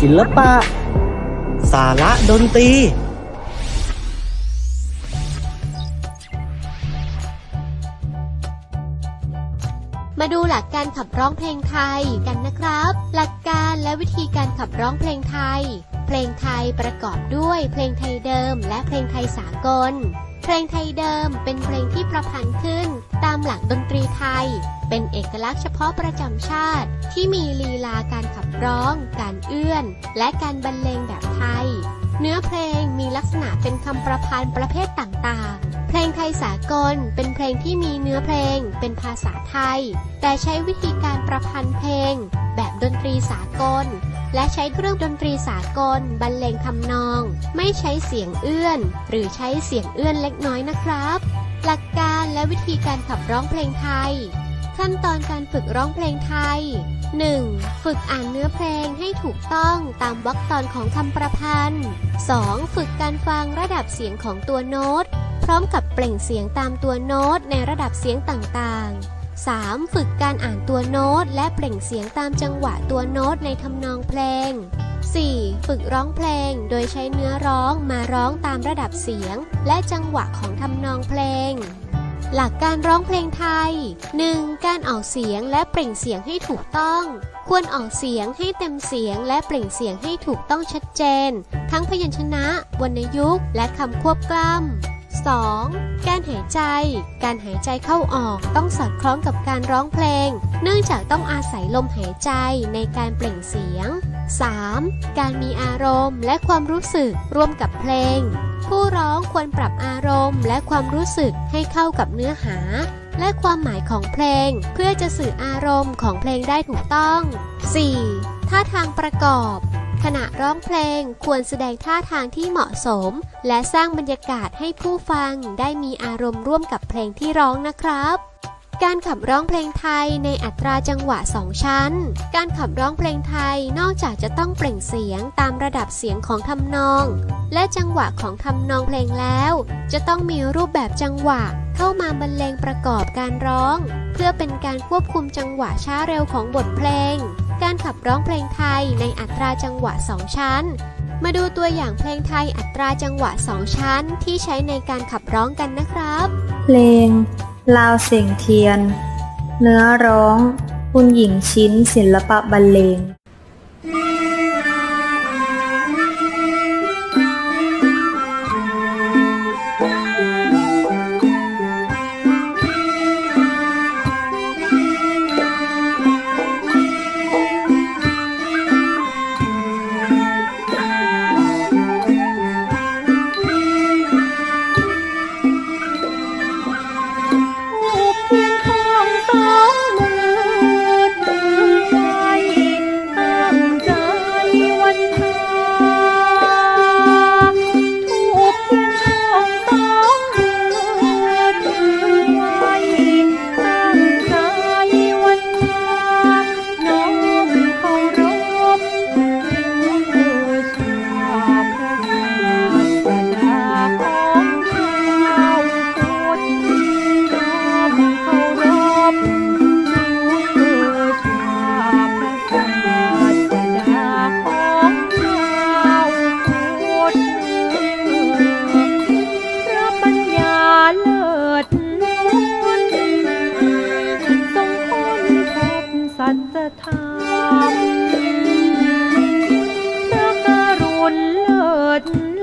ศิลปะ สาระดนตรี มาดูหลักการขับร้องเพลงไทยกันนะครับ หลักการและวิธีการขับร้องเพลงไทย เพลงไทยประกอบด้วยเพลงไทยเดิมและเพลงไทยสากล เพลงไทยเดิมเป็นเพลงที่ประพันธ์ขึ้น ตามหลักดนตรีไทย เป็นเอกลักษณ์เฉพาะประจำชาติ ที่มีลีลาการขับร้อง การเอื้อน และการบรรเลงแบบไทย เนื้อเพลงมีลักษณะเป็นคำประพันธ์ประเภทต่างๆ เพลงไทยสากลเป็นเพลงที่มีเนื้อเพลง เป็นภาษาไทย แต่ใช้วิธีการประพันธ์เพลง แบบดนตรีสากล และใช้เครื่องดนตรีสากล บรรเลงทำนอง ไม่ใช้เสียงเอื้อน หรือใช้เสียงเอื้อนเล็กน้อยนะครับ หลักการและวิธีการขับร้องเพลงไทย ขั้นตอนการฝึกร้องเพลงไทย 1. ฝึกอ่านเนื้อเพลงให้ถูกต้องตามวรรคตอนของคำประพันธ์ 2. ฝึกการฟังระดับเสียงของตัวโน้ต พร้อมกับเปล่งเสียงตามตัวโน้ตในระดับเสียงต่างๆ 3. ฝึกการอ่านตัวโน้ต และเปล่งเสียงตามจังหวะตัวโน้ตในทำนองเพลง 4. ฝึกร้องเพลงโดยใช้เนื้อร้องมาร้องตามระดับเสียง และจังหวะของทำนองเพลง หลักการร้องเพลงไทย 1. การออกเสียงและเปล่งเสียงให้ถูกต้อง ควรออกเสียงให้เต็มเสียงและเปล่งเสียงให้ถูกต้องชัดเจน ทั้งพยัญชนะ วรรณยุกต์ และคำควบกล้ำ 2. การหายใจ การหายใจเข้าออกต้องสอดคล้องกับการร้องเพลง เนื่องจากต้องอาศัยลมหายใจในการเปล่งเสียง 3. การมีอารมณ์และความรู้สึกร่วมกับเพลง ผู้ร้องควรปรับอารมณ์และความรู้สึกให้เข้ากับเนื้อหา และความหมายของเพลง เพื่อจะสื่ออารมณ์ของเพลงได้ถูกต้อง 4. ท่าทางประกอบ ขณะร้องเพลงควรแสดงท่าทางที่เหมาะสม และสร้างบรรยากาศให้ผู้ฟังได้มีอารมณ์ร่วมกับเพลงที่ร้องนะครับการขับร้องเพลงไทยในอัตราจังหวะ2ชั้น การขับร้องเพลงไทยนอกจากจะต้องเปล่งเสียงตามระดับเสียงของทำนอง และจังหวะของทำนองเพลงแล้ว จะต้องมีรูปแบบจังหวะเข้ามาบรรเลงประกอบการร้อง เพื่อเป็นการควบคุมจังหวะช้าเร็วของบทเพลง การขับร้องเพลงไทยในอัตราจังหวะ 2 ชั้น มาดูตัวอย่างเพลงไทยอัตราจังหวะ 2 ชั้นที่ใช้ในการขับร้องกันนะครับ เพลง ลาวเสียงเทียน เนื้อร้อง คุณหญิงชิ้นศิลปะบรรเลง what